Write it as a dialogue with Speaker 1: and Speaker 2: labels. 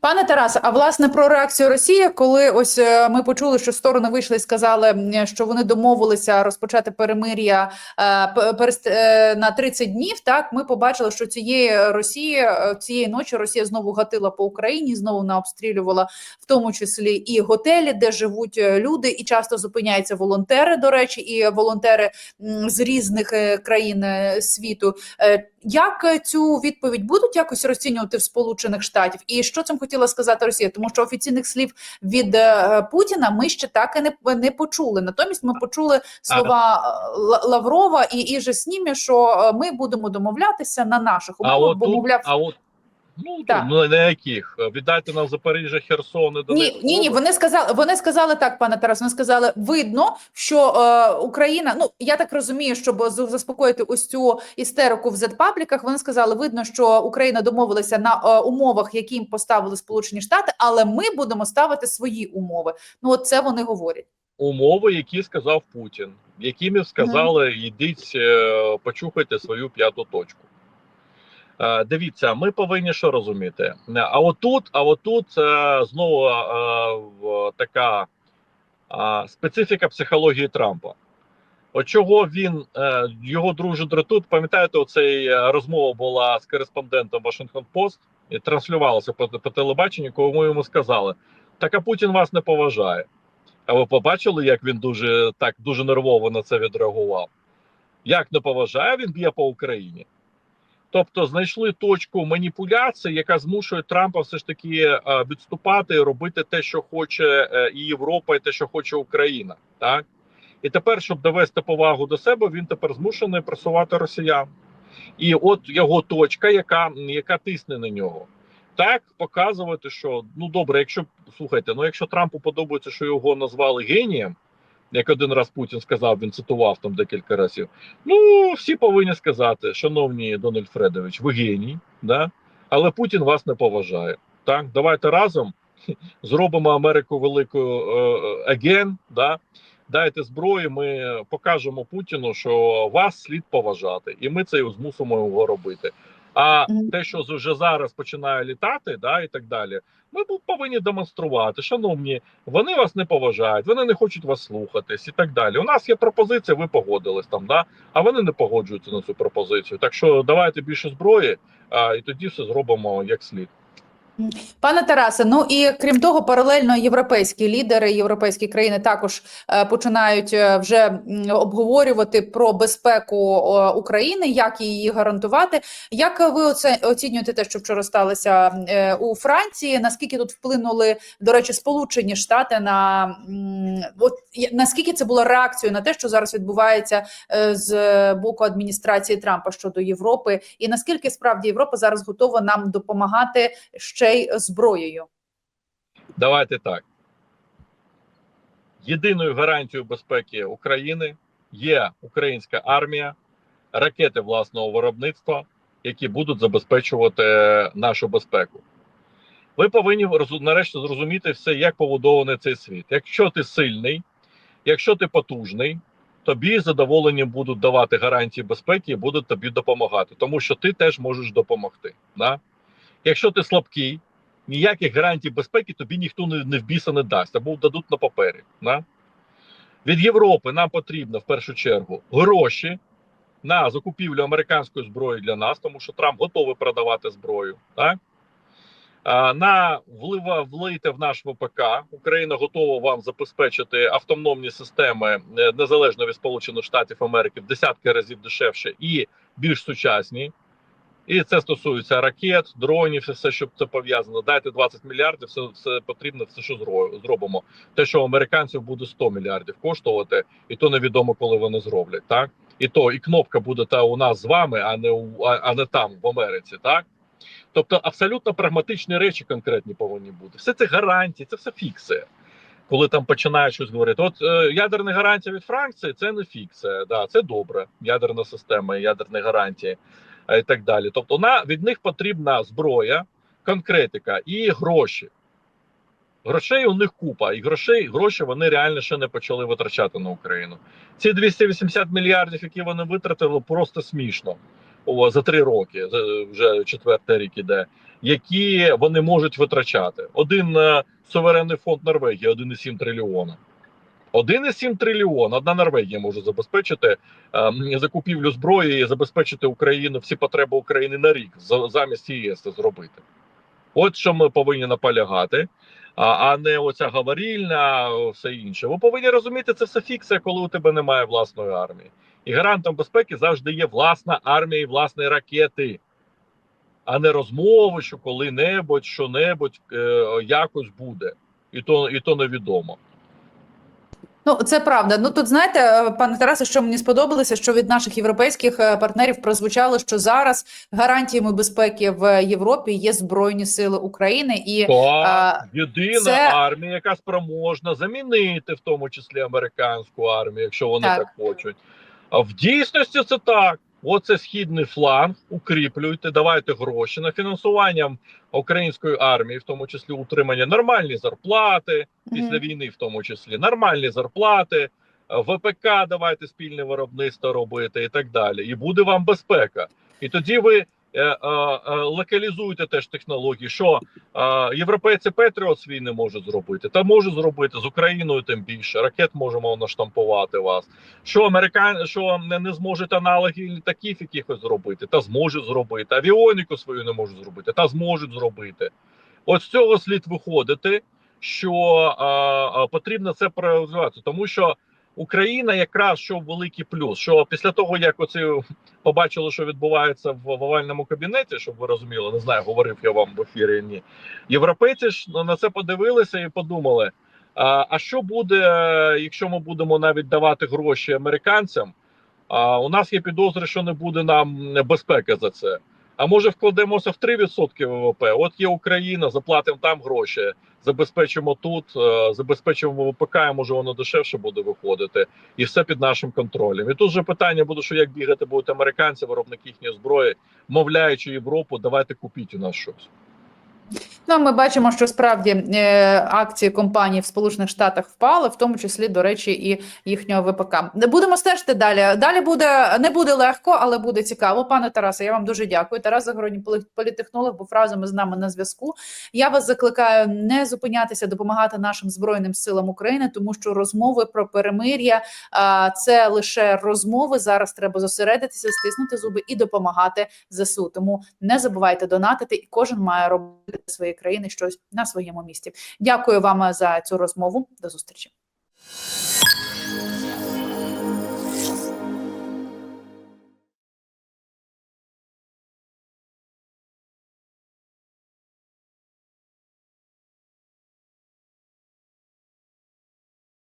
Speaker 1: Пане Тарасе, а власне про реакцію Росії, коли ось е, ми почули, що сторони вийшли і сказали, що вони домовилися розпочати перемир'я е, е, на 30 днів. Так ми побачили, що цієї Росії цієї ночі Росія знову гатила по Україні, знову вона обстрілювала в тому числі і готелі, де живуть люди, і часто зупиняються волонтери. До речі, і волонтери з різних країн світу. Як е, цю відповідь будуть якось розцінювати в Сполучених Штатів? І що цим хотіла сказати Росія? Тому що офіційних слів від е, Путіна ми ще так і не, не почули. Натомість ми почули слова е, Лаврова і Іже Снімі, що ми будемо домовлятися на наших умовах, бо мовляв.
Speaker 2: а от ну,
Speaker 1: Так.
Speaker 2: ну на яких віддайте нам Запоріжжя, Херсон і Донецьк.
Speaker 1: Ні, ні, ні, вони сказали, вони сказали так, пане Тарас. Вони сказали, видно, що е, Україна. Ну я так розумію, щоб заспокоїти ось цю істерику в зетпабліках. Вони сказали, видно, що Україна домовилася на е, умовах, які їм поставили Сполучені Штати, але ми будемо ставити свої умови. Ну, от це вони говорять.
Speaker 2: умови, які сказав Путін, якими сказали, йдіть, е, почухайте свою п'яту точку. Е, Дивіться, ми повинні що розуміти. А отут, а отут е, знову е, така е, специфіка психології Трампа. От чого він е, його друже дратують, пам'ятаєте, оцей е, розмова була з кореспондентом Washington Post і транслювалася по, по телебаченню, коли ми йому сказали: так а Путін вас не поважає. А ви побачили, як він дуже так дуже нервово на це відреагував? Як не поважає, він б'є по Україні. Тобто знайшли точку маніпуляції, яка змушує Трампа все ж таки е, відступати і робити те, що хоче е, і Європа, і те, що хоче Україна. Так і тепер, щоб довести повагу до себе, він тепер змушений пресувати росіян. І от його точка, яка, яка тисне на нього. Так показувати, що ну добре, якщо слухайте, ну якщо Трампу подобається, що його назвали генієм, як один раз Путін сказав, він цитував там декілька разів. Ну всі повинні сказати, шановні Дональд Фредович, ви геній, да? але Путін вас не поважає. Так, давайте разом зробимо Америку великою е, аген, да? дайте зброю, ми покажемо Путіну, що вас слід поважати, і ми це змусимо його робити. А те, що вже зараз починає літати, да, і так далі, ми повинні демонструвати, шановні, вони вас не поважають, вони не хочуть вас слухатись і так далі. У нас є пропозиція, ви погодились там, да, а вони не погоджуються на цю пропозицію. Так що давайте більше зброї, а, і тоді все зробимо як слід.
Speaker 1: Пане Тарасе, ну і крім того, паралельно європейські лідери, європейські країни також е, починають е, вже обговорювати про безпеку України, як її гарантувати. Як ви оцінюєте те, що вчора сталося е, у Франції? Наскільки тут вплинули до речі, Сполучені Штати на от наскільки це було реакцією на те, що зараз відбувається з боку адміністрації Трампа щодо Європи, і наскільки справді Європа зараз готова нам допомагати ще й зброєю?
Speaker 2: Давайте так. Єдиною гарантією безпеки України є українська армія, ракети власного виробництва, які будуть забезпечувати нашу безпеку. Ви повинні нарешті зрозуміти все, як побудований цей світ. Якщо ти сильний, якщо ти потужний, тобі з задоволенням будуть давати гарантії безпеки і будуть тобі допомагати, тому що ти теж можеш допомогти. Да? Якщо ти слабкий, ніяких гарантій безпеки тобі ніхто не, в біса не дасть або дадуть на папері. Да? Від Європи нам потрібно в першу чергу гроші на закупівлю американської зброї для нас, тому що Трамп готовий продавати зброю. Так? На влива влийте в наш ВПК. Україна готова вам забезпечити автономні системи е, незалежно від Сполучених Штатів Америки в десятки разів дешевше і більш сучасні. І це стосується ракет, дронів, все, що це пов'язано. Дайте 20 мільярдів, все, все потрібно, все, що зро- зробимо. Те, що американців буде 100 мільярдів коштувати, і то невідомо, коли вони зроблять. Так і то і кнопка буде та у нас з вами, а не у а, а не там в Америці. Так тобто абсолютно прагматичні речі конкретні повинні бути. Все це гарантії, це все фікція. Коли там починають щось говорити, от е, ядерна гарантія від Франції це не фікція. Да, це добре. Ядерна система, ядерні гарантії і так далі. Тобто, на від них потрібна зброя, конкретика і гроші. Грошей у них купа, і грошей гроші вони реально ще не почали витрачати на Україну. Ці 280 мільярдів, які вони витратили, просто смішно. о, за три роки, вже четвертий рік іде, які вони можуть витрачати. Один е, суверенний фонд Норвегії 1,7 трильйона. 1,7 трильйона. Одна Норвегія може забезпечити е, закупівлю зброї і забезпечити Україну всі потреби України на рік за- замість ЄС зробити. От що ми повинні наполягати, а, а не оця говорільна, все інше. Ви повинні розуміти, це все фікція, коли у тебе немає власної армії. І гарантом безпеки завжди є власна армія і власні ракети, а не розмови, що коли-небудь, що-небудь е, якось буде. І то, і то невідомо.
Speaker 1: Ну, це правда. Ну тут знаєте, е, пане Тарасе, що мені сподобалося, що від наших європейських е, партнерів прозвучало, що зараз гарантіями безпеки в Європі є збройні сили України і
Speaker 2: Так, єдина
Speaker 1: це-
Speaker 2: армія, яка спроможна замінити, в тому числі американську армію, якщо вони
Speaker 1: Так.
Speaker 2: так, хочуть. А в дійсності це так. Оце східний фланг, укріплюйте, давайте гроші на фінансування української армії, в тому числі утримання нормальні зарплати після війни, в тому числі нормальні зарплати, е, ВПК давайте спільне виробництво робити і так далі. І буде вам безпека. І тоді ви е, е, е, локалізуєте теж технології, що європейці Петріот свій не можуть зробити, та можуть зробити з Україною, тим більше ракет можемо наштампувати вас. Що американ, що не, не зможуть аналоги літаків якихось зробити, та зможуть зробити. Авіоніку свою не можуть зробити, та зможуть зробити. От з цього слід виходити, що а, а, потрібно це проаналізувати, тому що Україна якраз що великий плюс, що після того, як оці побачили, що відбувається в, овальному кабінеті, щоб ви розуміли, не знаю, говорив я вам в ефірі. Ні, європейці ж на це подивилися і подумали: а, а що буде, якщо ми будемо навіть давати гроші американцям? А у нас є підозри, що не буде нам безпеки за це. А може вкладемося в 3% ВВП? От є Україна, заплатимо там гроші, забезпечимо тут, е, забезпечимо ВПК, і може воно дешевше буде виходити, і все під нашим контролем. І тут же питання буде, що як бігати будуть американці, виробники їхньої зброї, мовляючи Європу, давайте купіть у нас щось.
Speaker 1: Ну, ми бачимо, що справді е, акції компаній в Сполучених Штатах впали, в тому числі, до речі, і їхнього ВПК. Будемо стежити далі. Далі буде не буде легко, але буде цікаво. Пане Тарасе, я вам дуже дякую. Тарас Загородній полі- політтехнолог був разом із нами на зв'язку. Я вас закликаю не зупинятися, допомагати нашим збройним силам України, тому що розмови про перемир'я це лише розмови. Зараз треба зосередитися, стиснути зуби і допомагати ЗСУ. Тому не забувайте донатити, і кожен має робити для своєї країни щось на своєму місці. Дякую вам за цю розмову. До зустрічі.